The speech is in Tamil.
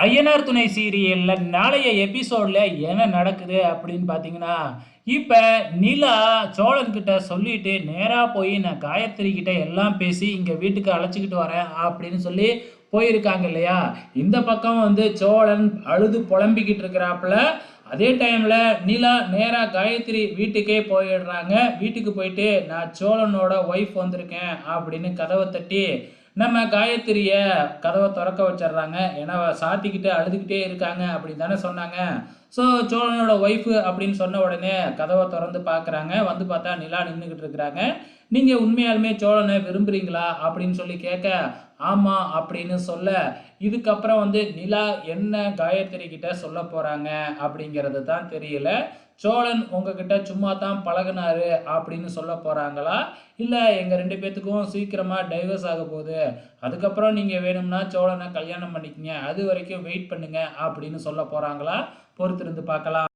ஐயனார் துணை சீரியலில் நாளைய எபிசோடில் என்ன நடக்குது அப்படின்னு பார்த்தீங்கன்னா இப்போ நிலா சோழன்கிட்ட சொல்லிட்டு நேராக போய் நான் காயத்ரி கிட்ட எல்லாம் பேசி இங்கே வீட்டுக்கு அழைச்சிக்கிட்டு வரேன் அப்படின்னு சொல்லி போயிருக்காங்க இல்லையா? இந்த பக்கம் வந்து சோழன் அழுது புலம்பிக்கிட்டு இருக்கிறாப்புல அதே டைமில் நிலா நேராக காயத்ரி வீட்டுக்கே போயிடுறாங்க. வீட்டுக்கு போயிட்டு நான் சோழனோட ஒய்ஃப் வந்திருக்கேன் அப்படின்னு கதவை தட்டி நம்ம காயத்ரியை கதவை திறக்க வச்சிடுறாங்க. ஏன்னா சாத்திக்கிட்டு அழுதுகிட்டே இருக்காங்க அப்படின்னு தானே சொன்னாங்க. ஸோ சோழனோட ஒய்ஃபு அப்படின்னு சொன்ன உடனே கதவை திறந்து பார்க்குறாங்க. வந்து பார்த்தா நிலா நின்றுக்கிட்டு இருக்கிறாங்க. நீங்கள் உண்மையாலுமே சோழனை விரும்புகிறீங்களா அப்படின்னு சொல்லி கேட்க ஆமாம் அப்படின்னு சொல்ல இதுக்கப்புறம் வந்து நிலா என்ன காயத்ரி கிட்ட சொல்ல போகிறாங்க அப்படிங்கிறது தான் தெரியல. சோழன் உங்ககிட்ட சும்மா தான் பழகுனாரு அப்படின்னு சொல்ல போகிறாங்களா இல்லை எங்கள் ரெண்டு பேத்துக்கும் சீக்கிரமாக டைவர்ஸ் ஆக போகுது. அதுக்கப்புறம் நீங்கள் வேணும்னா சோழனை கல்யாணம் பண்ணிக்கங்க. அது வரைக்கும் வெயிட் பண்ணுங்க அப்படின்னு சொல்ல போகிறாங்களா பொறுத்திருந்து பார்க்கலாம்.